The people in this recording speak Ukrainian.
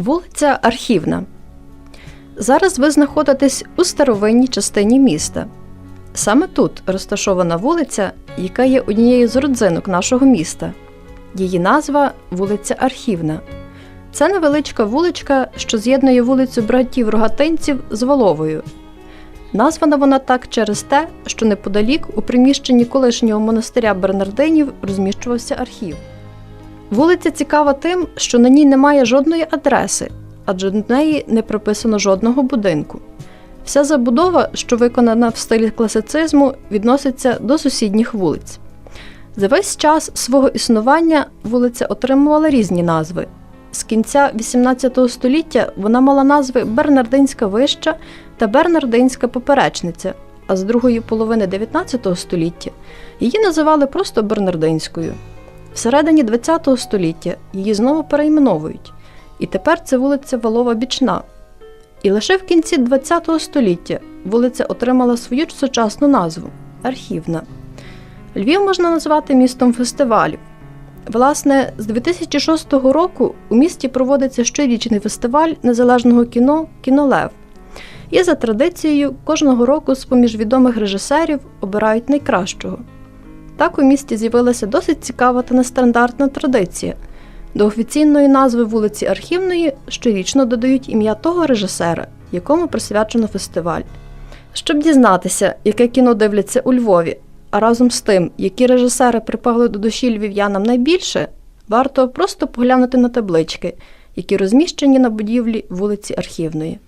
Вулиця Архівна. Зараз ви знаходитесь у старовинній частині міста. Саме тут розташована вулиця, яка є однією з родзинок нашого міста. Її назва вулиця Архівна. Це невеличка вуличка, що з'єднує вулицю братів Рогатинців з Воловою. Названа вона так через те, що неподалік у приміщенні колишнього монастиря Бернардинів розміщувався архів. Вулиця цікава тим, що на ній немає жодної адреси, адже до неї не приписано жодного будинку. Вся забудова, що виконана в стилі класицизму, відноситься до сусідніх вулиць. За весь час свого існування вулиця отримувала різні назви. З кінця XVIII століття вона мала назви Бернардинська вища та Бернардинська поперечниця, а з другої половини XIX століття її називали просто Бернардинською. Всередині ХХ століття її знову перейменовують, і тепер це вулиця Валова Бічна. І лише в кінці ХХ століття вулиця отримала свою сучасну назву Архівна. Львів можна назвати містом фестивалів. Власне, з 2006 року у місті проводиться щорічний фестиваль незалежного кіно Кінолев. І за традицією кожного року з поміж відомих режисерів обирають найкращого. Так у місті з'явилася досить цікава та нестандартна традиція. До офіційної назви вулиці Архівної щорічно додають ім'я того режисера, якому присвячено фестиваль. Щоб дізнатися, яке кіно дивляться у Львові, а разом з тим, які режисери припали до душі львів'янам найбільше, варто просто поглянути на таблички, які розміщені на будівлі вулиці Архівної.